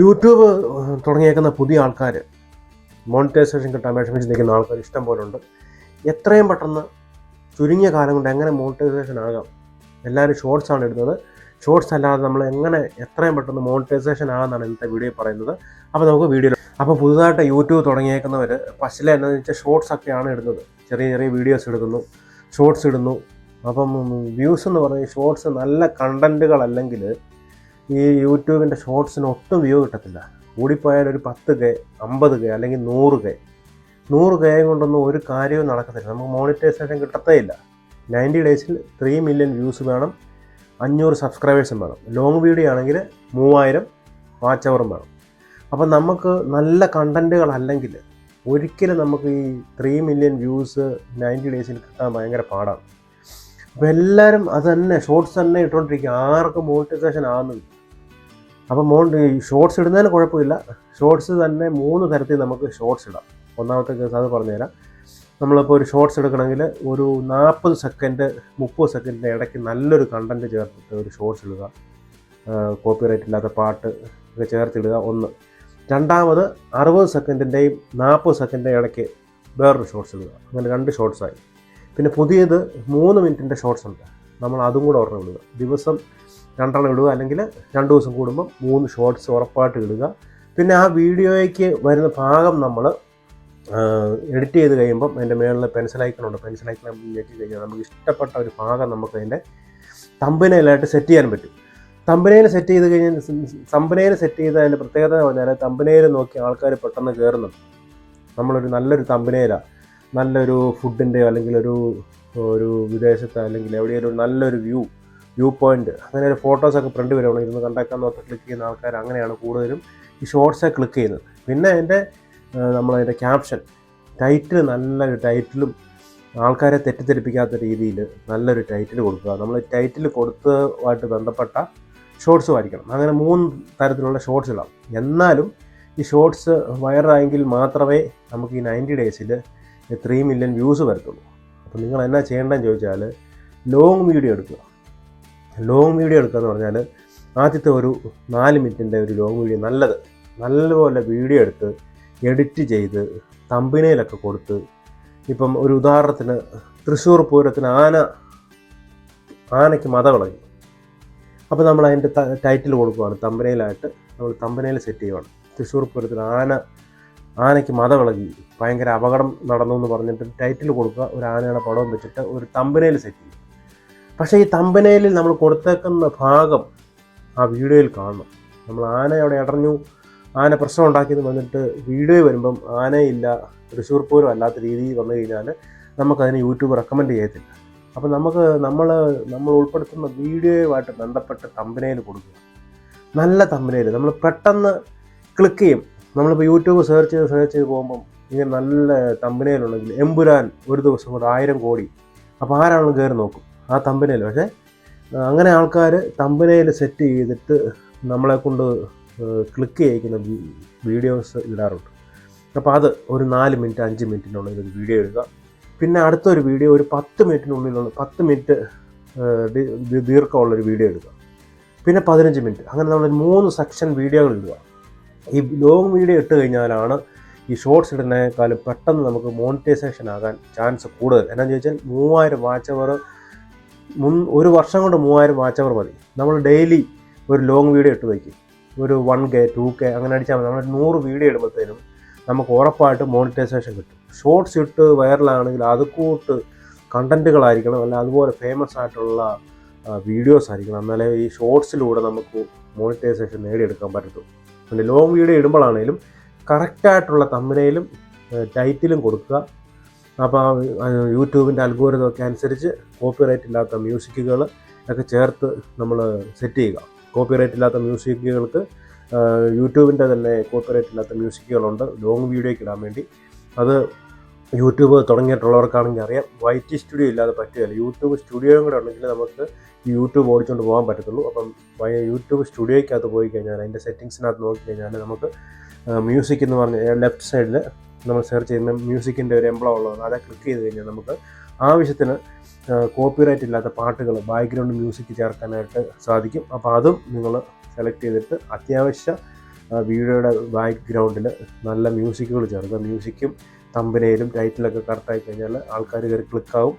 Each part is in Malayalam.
യൂട്യൂബ് തുടങ്ങിയേക്കുന്ന പുതിയ ആൾക്കാർ മോണിറ്റൈസേഷൻ കിട്ടാൻ വിഷമിച്ച് നിൽക്കുന്ന ആൾക്കാർ ഇഷ്ടം പോലെ ഉണ്ട്. എത്രയും പെട്ടെന്ന് ചുരുങ്ങിയ കാലം കൊണ്ട് എങ്ങനെ മോണിറ്റൈസേഷൻ ആകാം? എല്ലാവരും ഷോർട്സ് ആണ് ഇടുന്നത്. ഷോർട്സ് അല്ലാതെ നമ്മൾ എങ്ങനെ എത്രയും പെട്ടെന്ന് മോണിറ്റൈസേഷൻ ആകാമെന്നാണ് ഇന്നത്തെ വീഡിയോ പറയുന്നത്. അപ്പോൾ നമുക്ക് വീഡിയോ അപ്പോൾ പുതുതായിട്ട് യൂട്യൂബ് തുടങ്ങിയേക്കുന്നവർ ഫസ്റ്റിലെ എന്താണെന്ന് വെച്ചാൽ ഷോർട്സ് ഒക്കെയാണ് ഇടുന്നത്. ചെറിയ ചെറിയ വീഡിയോസ് എടുക്കുന്നു ഷോർട്സ് ഇടുന്നു. അപ്പം വ്യൂസ് എന്ന് പറഞ്ഞാൽ ഷോർട്സ് നല്ല കണ്ടന്റുകളല്ലെങ്കിൽ ഈ യൂട്യൂബിന്റെ ഷോർട്സിന് ഒട്ടും വ്യൂ കിട്ടത്തില്ല. കൂടിപ്പോയാൽ ഒരു പത്ത് കെ അമ്പത് കെ അല്ലെങ്കിൽ നൂറ് കെ നൂറ് കെ കൊണ്ടൊന്നും ഒരു കാര്യവും നടക്കത്തില്ല. നമുക്ക് മോണിറ്റൈസേഷൻ കിട്ടത്തേ ഇല്ല നയന്റി ഡേയ്സിൽ ത്രീ മില്യൺ വ്യൂസ് വേണം. അഞ്ഞൂറ് സബ്സ്ക്രൈബേഴ്സും വേണം. ലോങ് വീഡിയോ ആണെങ്കിൽ മൂവായിരം വാച്ച് അവറും വേണം. അപ്പം നമുക്ക് നല്ല കണ്ടന്റുകളല്ലെങ്കിൽ ഒരിക്കലും നമുക്ക് ഈ ത്രീ മില്യൺ വ്യൂസ് നയന്റി ഡേയ്സിൽ കിട്ടാൻ ഭയങ്കര പാടാണ്. അപ്പോൾ എല്ലാവരും അത് തന്നെ ഷോർട്സ് തന്നെ ഇട്ടുകൊണ്ടിരിക്കുക ആർക്കും മോണിറ്റൈസേഷൻ ആകുന്നില്ല അപ്പോൾ മോൺ ഷോർട്സ് ഇടുന്നതിന് കുഴപ്പമില്ല. ഷോർട്സ് തന്നെ മൂന്ന് തരത്തിൽ നമുക്ക് ഷോർട്സ് ഇടാം. ഒന്നാമത്തെ കേസ് അത് പറഞ്ഞുതരാം. നമ്മളിപ്പോൾ ഒരു ഷോർട്സ് എടുക്കണമെങ്കിൽ ഒരു നാൽപ്പത് സെക്കൻഡ് മുപ്പത് സെക്കൻഡിന്റെ ഇടയ്ക്ക് നല്ലൊരു കണ്ടന്റ് ചേർത്തിട്ട് ഒരു ഷോർട്സ് ഇടുക. കോപ്പിറൈറ്റ് ഇല്ലാത്ത പാട്ട് ഒക്കെ ചേർത്തിടുക ഒന്ന്. രണ്ടാമത് അറുപത് സെക്കൻഡിന്റെയും നാൽപ്പത് സെക്കൻഡിന്റെയും ഇടയ്ക്ക് വേറൊരു ഷോർട്സ് ഇടുക. അങ്ങനെ രണ്ട് ഷോർട്സായി പിന്നെ പുതിയത് മൂന്ന് മിനിറ്റിന്റെ ഷോർട്സ് ഉണ്ട്. നമ്മൾ അതും കൂടെ ഓർഡർ ഇടുക. ദിവസം രണ്ടെണ്ണം ഇടുക. അല്ലെങ്കിൽ രണ്ട് ദിവസം കൂടുമ്പോൾ മൂന്ന് ഷോർട്സ് ഉറപ്പായിട്ട് ഇടുക. പിന്നെ ആ വീഡിയോയ്ക്ക് വരുന്ന ഭാഗം നമ്മൾ എഡിറ്റ് ചെയ്ത് കഴിയുമ്പം അതിന്റെ മേളിൽ പെൻസിൽ ഐക്കണുണ്ട് പെൻസിൽ ഐക്കൺ ഞെക്കി കഴിഞ്ഞാൽ നമുക്ക് ഇഷ്ടപ്പെട്ട ഒരു ഭാഗം നമുക്ക് അതിന്റെ തമ്പനയിലായിട്ട് സെറ്റ് ചെയ്യാൻ പറ്റും. തമ്പനയിൽ സെറ്റ് ചെയ്ത് കഴിഞ്ഞാൽ തമ്പനയിൽ സെറ്റ് ചെയ്ത് അതിന്റെ പ്രത്യേകത എന്ന് പറഞ്ഞാൽ തമ്പനയിൽ നോക്കി ആൾക്കാർ പെട്ടെന്ന് കയറുന്നുണ്ട് നമ്മളൊരു നല്ലൊരു തമ്പനയിലാണ് നല്ലൊരു ഫുഡിന്റെയോ അല്ലെങ്കിൽ ഒരു ഒരു വിദേശത്തോ അല്ലെങ്കിൽ എവിടെയെങ്കിലും നല്ലൊരു വ്യൂ വ്യൂ പോയിന്റ് അങ്ങനെ ഒരു ഫോട്ടോസൊക്കെ പ്രിന്റ് വരണം ഇരുന്ന് കണ്ടേക്കാൻ നോക്കി ക്ലിക്ക് ചെയ്യുന്ന ആൾക്കാർ അങ്ങനെയാണ് കൂടുതലും ഈ ഷോർട്സെ ക്ലിക്ക് ചെയ്യുന്നത്. പിന്നെ അതിന്റെ നമ്മളതിന്റെ ക്യാപ്ഷൻ ടൈറ്റിൽ നല്ലൊരു ടൈറ്റിലും ആൾക്കാരെ തെറ്റിദ്ധരിപ്പിക്കാത്ത രീതിയിൽ നല്ലൊരു ടൈറ്റിൽ കൊടുക്കുക. നമ്മൾ ടൈറ്റിൽ കൊടുത്തതുമായിട്ട് ബന്ധപ്പെട്ട ഷോർട്സ് വായിക്കണം. അങ്ങനെ മൂന്ന് തരത്തിലുള്ള ഷോർട്സ് ഇടാം. എന്നാലും ഈ ഷോർട്സ് വൈറലായെങ്കിൽ മാത്രമേ നമുക്ക് ഈ നയന്റി ഡേയ്സിൽ ത്രീ മില്യൺ വ്യൂസ് വരത്തുള്ളൂ. അപ്പോൾ നിങ്ങൾ എന്നാ ചെയ്യേണ്ടതെന്ന് ചോദിച്ചാൽ ലോങ് വീഡിയോ എടുക്കുക. ലോങ് വീഡിയോ എടുക്കുക എന്ന് പറഞ്ഞാൽ ആദ്യത്തെ ഒരു നാല് മിനിറ്റിന്റെ ഒരു ലോങ് വീഡിയോ നല്ലത്. നല്ലപോലെ വീഡിയോ എടുത്ത് എഡിറ്റ് ചെയ്ത് തമ്പിനയിലൊക്കെ കൊടുത്ത് ഇപ്പം ഒരു ഉദാഹരണത്തിന് തൃശ്ശൂർ പൂരത്തിന് ആന ആനയ്ക്ക് മതകളഞ്ഞു അപ്പോൾ നമ്മൾ അതിന്റെ ടൈറ്റിൽ കൊടുക്കുകയാണ് തമ്പനയിലായിട്ട് നമ്മൾ തമ്പനയിൽ സെറ്റ് ചെയ്യുവാണ്. തൃശ്ശൂർ പൂരത്തിന് ആന ആനയ്ക്ക് മത വിളകി ഭയങ്കര അപകടം നടന്നു എന്ന് പറഞ്ഞിട്ട് ടൈറ്റിൽ കൊടുക്കുക. ഒരു ആനയുടെ പടവും വെച്ചിട്ട് ഒരു തമ്പനയിൽ സെറ്റ് ചെയ്യും പക്ഷേ ഈ തമ്പനയിലിൽ നമ്മൾ കൊടുത്തേക്കുന്ന ഭാഗം ആ വീഡിയോയിൽ കാണണം. നമ്മൾ ആന അവിടെ അടഞ്ഞു. ആന പ്രശ്നം ഉണ്ടാക്കിയെന്ന് വന്നിട്ട് വീഡിയോ വരുമ്പം ആനയില്ല തൃശ്ശൂർ പൂരം അല്ലാത്ത രീതിയിൽ വന്നു കഴിഞ്ഞാൽ നമുക്കതിന് യൂട്യൂബ് റെക്കമെൻഡ് ചെയ്യത്തില്ല. അപ്പോൾ നമുക്ക് നമ്മൾ നമ്മൾ ഉൾപ്പെടുത്തുന്ന വീഡിയോയുമായിട്ട് ബന്ധപ്പെട്ട് തമ്പനയിൽ കൊടുക്കുക. നല്ല തമ്പനയിൽ നമ്മൾ പെട്ടെന്ന് ക്ലിക്ക് ചെയ്യും. നമ്മളിപ്പോൾ യൂട്യൂബ് സെർച്ച് ചെയ്ത് സെർച്ച് ചെയ്ത് പോകുമ്പം ഇങ്ങനെ നല്ല തമ്പനയിലുണ്ടെങ്കിൽ എമ്പുരാൻ ഒരു ദിവസം കൊണ്ട് ആയിരം കോടി. അപ്പോൾ ആരാണെങ്കിലും കയറി നോക്കും. ആ തമ്പനയിൽ പക്ഷേ അങ്ങനെ ആൾക്കാർ തമ്പനയിൽ സെറ്റ് ചെയ്തിട്ട് നമ്മളെ കൊണ്ട് ക്ലിക്ക് ചെയ്യിക്കുന്ന വീഡിയോസ് ഇടാറുണ്ട്. അപ്പോൾ അത് ഒരു നാല് മിനിറ്റ് അഞ്ച് മിനിറ്റിനുള്ളിൽ ഒരു വീഡിയോ ഇടുക പിന്നെ അടുത്തൊരു വീഡിയോ ഒരു പത്ത് മിനിറ്റിനുള്ളിലുള്ള പത്ത് മിനിറ്റ് ദീർഘമുള്ളൊരു വീഡിയോ എടുക്കുക പിന്നെ പതിനഞ്ച് മിനിറ്റ് അങ്ങനെ നമ്മൾ മൂന്ന് സെക്ഷൻ വീഡിയോകൾ ഇടുക. ഈ ലോങ് വീഡിയോ ഇട്ട് കഴിഞ്ഞാലാണ് ഈ ഷോർട്സ് ഇടുന്നതിനേക്കാളും പെട്ടെന്ന് നമുക്ക് മോണിറ്റൈസേഷൻ ആകാൻ ചാൻസ് കൂടുതൽ. എന്നാന്ന് ചോദിച്ചാൽ മൂവായിരം വാച്ച് അവർ മുൻ ഒരു വർഷം കൊണ്ട് മൂവായിരം വാച്ച് അവർ മതി. നമ്മൾ ഡെയിലി ഒരു ലോങ് വീഡിയോ ഇട്ട് വയ്ക്കും. ഒരു വൺ കെ ടു കെ അങ്ങനെ അടിച്ചാൽ മതി. നമ്മൾ നൂറ് വീഡിയോ ഇടുമ്പോഴത്തേനും നമുക്ക് ഉറപ്പായിട്ട് മോണിറ്റൈസേഷൻ കിട്ടും. ഷോർട്സ് ഇട്ട് വൈറലാണെങ്കിൽ അത് കൂട്ട് കണ്ടന്റുകളായിരിക്കണം അല്ല അതുപോലെ ഫേമസ് ആയിട്ടുള്ള വീഡിയോസ് ആയിരിക്കണം. എന്നാലേ ഈ ഷോർട്സിലൂടെ നമുക്ക് മോണിറ്റൈസേഷൻ നേടിയെടുക്കാൻ പറ്റത്തുള്ളൂ പിന്നെ ലോങ് വീഡിയോ ഇടുമ്പോഴാണെങ്കിലും കറക്റ്റായിട്ടുള്ള തമ്മിലും ടൈറ്റിലും കൊടുക്കുക. അപ്പോൾ യൂട്യൂബിന്റെ അൽഗോരിതമൊക്കെ അനുസരിച്ച് കോപ്പിറൈറ്റ് ഇല്ലാത്ത മ്യൂസിക്കുകൾ ഒക്കെ ചേർത്ത് നമ്മൾ സെറ്റ് ചെയ്യുക. കോപ്പിറൈറ്റ് ഇല്ലാത്ത മ്യൂസിക്കുകൾക്ക് യൂട്യൂബിന്റെ തന്നെ കോപ്പിറൈറ്റ് ഇല്ലാത്ത മ്യൂസിക്കുകളുണ്ട് ലോങ് വീഡിയോയ്ക്ക് ഇടാൻ വേണ്ടി. അത് യൂട്യൂബ് തുടങ്ങിയിട്ടുള്ളവർക്കാണെങ്കിൽ അറിയാം. വൈറ്റ് സ്റ്റുഡിയോ ഇല്ലാതെ പറ്റുകയില്ല. യൂട്യൂബ് സ്റ്റുഡിയോയും കൂടെ ഉണ്ടെങ്കിൽ നമുക്ക് യൂട്യൂബ് ഓടിച്ചുകൊണ്ട് പോകാൻ പറ്റത്തുള്ളൂ. അപ്പം യൂട്യൂബ് സ്റ്റുഡിയോയ്ക്കകത്ത് പോയി കഴിഞ്ഞാൽ അതിന്റെ സെറ്റിങ്സിനകത്ത് നോക്കി കഴിഞ്ഞാൽ നമുക്ക് മ്യൂസിക് എന്ന് പറഞ്ഞ ലെഫ്റ്റ് സൈഡിൽ നമ്മൾ സെർച്ച് ചെയ്യുമ്പോൾ മ്യൂസിക്കിന്റെ ഒരു എംബ്ലം ഉള്ളത് അത് ക്ലിക്ക് ചെയ്ത് കഴിഞ്ഞാൽ നമുക്ക് ആവശ്യത്തിന് കോപ്പിറൈറ്റ് ഇല്ലാത്ത പാട്ടുകൾ ബാക്ക്ഗ്രൗണ്ട് മ്യൂസിക് ചേർക്കാനായിട്ട് സാധിക്കും. അപ്പോൾ അതും നിങ്ങൾ സെലക്ട് ചെയ്തിട്ട് അത്യാവശ്യ വീഡിയോയുടെ ബാക്ക്ഗ്രൗണ്ടിൽ നല്ല മ്യൂസിക്കുകൾ ചേർക്കുക. മ്യൂസിക്കും തമ്പനയിലും ടൈറ്റിലൊക്കെ കറക്റ്റായി കഴിഞ്ഞാൽ ആൾക്കാർ കയറി ക്ലിക്കാവും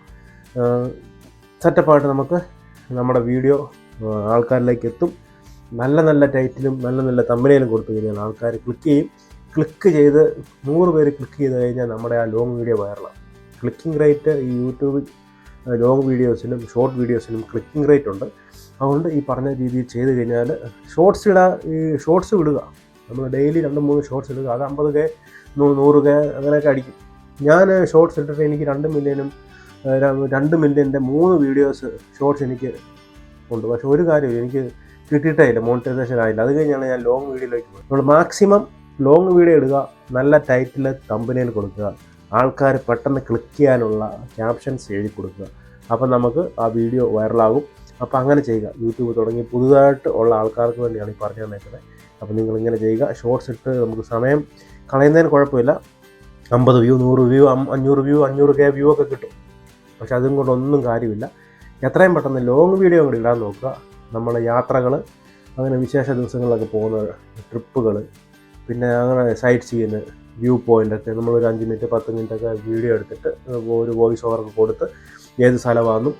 സെറ്റപ്പായിട്ട് നമുക്ക് നമ്മുടെ വീഡിയോ ആൾക്കാരിലേക്ക് എത്തും. നല്ല നല്ല ടൈറ്റിലും നല്ല നല്ല തമ്പനയിലും കൊടുത്തു കഴിഞ്ഞാൽ ആൾക്കാർ ക്ലിക്ക് ചെയ്യും. ക്ലിക്ക് ചെയ്ത് നൂറ് പേര് ക്ലിക്ക് ചെയ്ത് കഴിഞ്ഞാൽ നമ്മുടെ ആ ലോങ് വീഡിയോ വൈറലാണ് ക്ലിക്കിംഗ് റേറ്റ് ഈ യൂട്യൂബിൽ ലോങ് വീഡിയോസിനും ഷോർട്ട് വീഡിയോസിനും ക്ലിക്കിംഗ് റേറ്റ് ഉണ്ട്. അതുകൊണ്ട് ഈ പറഞ്ഞ രീതിയിൽ ചെയ്ത് കഴിഞ്ഞാൽ ഷോർട്സ് ഇടാ ഈ ഷോർട്സ് വിടുക. നമ്മൾ ഡെയിലി രണ്ട് മൂന്ന് ഷോർട്സ് ഇടുക. അത് അമ്പത് കെ നൂറ് കെ അങ്ങനെയൊക്കെ അടിക്കും. ഞാൻ ഷോർട്സ് ഇട്ടിട്ട് എനിക്ക് രണ്ട് മില്യനും രണ്ട് മില്യന്റെ മൂന്ന് വീഡിയോസ് ഷോർട്സ് എനിക്ക് ഉണ്ട്. പക്ഷേ ഒരു കാര്യം എനിക്ക് കിട്ടിയിട്ടേ ഇല്ല. മോണിറ്റൈസേഷൻ ആയില്ല. അത് കഴിഞ്ഞാണ് ഞാൻ ലോങ് വീഡിയോയിലേക്ക് നമ്മൾ മാക്സിമം ലോങ് വീഡിയോ ഇടുക നല്ല ടൈറ്റിൽ തമ്പനയിൽ കൊടുക്കുക ആൾക്കാർ പെട്ടെന്ന് ക്ലിക്ക് ചെയ്യാനുള്ള ക്യാപ്ഷൻസ് എഴുതി കൊടുക്കുക. അപ്പം നമുക്ക് ആ വീഡിയോ വൈറലാകും അപ്പോൾ അങ്ങനെ ചെയ്യുക. യൂട്യൂബ് തുടങ്ങി പുതുതായിട്ട് ഉള്ള ആൾക്കാർക്ക് വേണ്ടിയാണ് ഈ പറഞ്ഞു തന്നേക്കുന്നത് അപ്പോൾ നിങ്ങൾ ഇങ്ങനെ ചെയ്യുക. ഷോർട്സ് ഇട്ട് നമുക്ക് സമയം കളയുന്നതിന് കുഴപ്പമില്ല. അമ്പത് വ്യൂ നൂറ് വ്യൂ അഞ്ഞൂറ് വ്യൂ അഞ്ഞൂറ് കെ വ്യൂ ഒക്കെ കിട്ടും. പക്ഷെ അതും കൊണ്ടൊന്നും കാര്യമില്ല. എത്രയും പെട്ടെന്ന് ലോങ് വീഡിയോ കൂടി ഇടാൻ നോക്കുക. നമ്മളെ യാത്രകൾ അങ്ങനെ വിശേഷ ദിവസങ്ങളിലൊക്കെ പോകുന്ന ട്രിപ്പുകൾ പിന്നെ അങ്ങനെ സൈറ്റ് സീന് വ്യൂ പോയിന്റത്തെ നമ്മൾ ഒരു അഞ്ച് മിനിറ്റ് പത്ത് മിനിറ്റൊക്കെ വീഡിയോ എടുത്തിട്ട് ഒരു വോയിസ് ഓവറൊക്കെ കൊടുത്ത് ഏത് സ്ഥലമാണെന്നും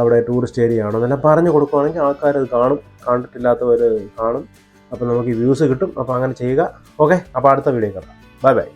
അവിടെ ടൂറിസ്റ്റ് ഏരിയ ആണോ എന്നെല്ലാം പറഞ്ഞു കൊടുക്കുകയാണെങ്കിൽ ആൾക്കാർ അത് കാണും. കണ്ടിട്ടില്ലാത്തവർ കാണും. അപ്പോൾ നമുക്ക് വ്യൂസ് കിട്ടും. അപ്പോൾ അങ്ങനെ ചെയ്യുക. ഓക്കെ അപ്പോൾ അടുത്ത വീഡിയോ കാണാം. Bye bye